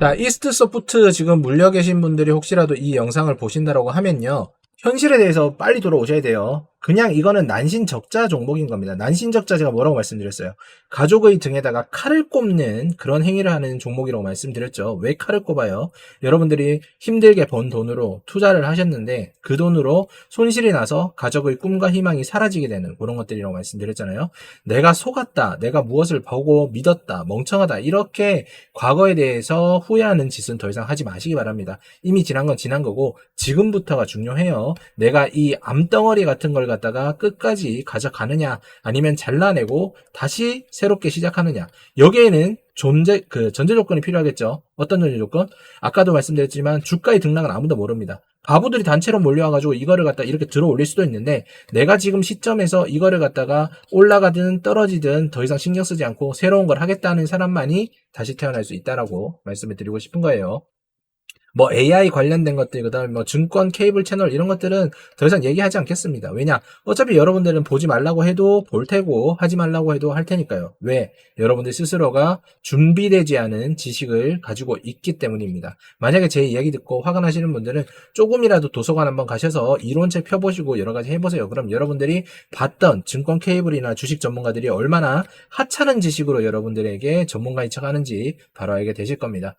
자, 이스트 소프트 지금 물려 계신 분들이 혹시라도 이 영상을 보신다라고 하면요. 현실에 대해서 빨리 돌아오셔야 돼요. 그냥 이거는 난신 적자 종목인 겁니다. 난신 적자 제가 뭐라고 말씀드렸어요? 가족의 등에다가 칼을 꼽는 그런 행위를 하는 종목이라고 말씀드렸죠. 왜 칼을 꼽아요? 여러분들이 힘들게 번 돈으로 투자를 하셨는데 그 돈으로 손실이 나서 가족의 꿈과 희망이 사라지게 되는 그런 것들이라고 말씀드렸잖아요. 내가 속았다, 내가 무엇을 보고 믿었다, 멍청하다 이렇게 과거에 대해서 후회하는 짓은 더 이상 하지 마시기 바랍니다. 이미 지난 건 지난 거고 지금부터가 중요해요. 내가 이 암덩어리 같은 걸 갖다가 끝까지 가져가느냐 아니면 잘라내고 다시 새롭게 시작하느냐 여기에는 존재 그 전제 조건이 필요하겠죠. 어떤 전제 조건? 아까도 말씀드렸지만 주가의 등락은 아무도 모릅니다. 바보들이 단체로 몰려와가지고 이거를 갖다 이렇게 들어 올릴 수도 있는데 내가 지금 시점에서 이거를 갖다가 올라가든 떨어지든 더 이상 신경 쓰지 않고 새로운 걸 하겠다는 사람만이 다시 태어날 수 있다라고 말씀을 드리고 싶은 거예요. 뭐 AI 관련된 것들, 그 다음에 뭐 증권 케이블 채널 이런 것들은 더 이상 얘기하지 않겠습니다. 왜냐? 어차피 여러분들은 보지 말라고 해도 볼 테고 하지 말라고 해도 할 테니까요. 왜? 여러분들 스스로가 준비되지 않은 지식을 가지고 있기 때문입니다. 만약에 제 이야기 듣고 화가 나시는 분들은 조금이라도 도서관 한번 가셔서 이론책 펴보시고 여러 가지 해보세요. 그럼 여러분들이 봤던 증권 케이블이나 주식 전문가들이 얼마나 하찮은 지식으로 여러분들에게 전문가인 척 하는지 바로 알게 되실 겁니다.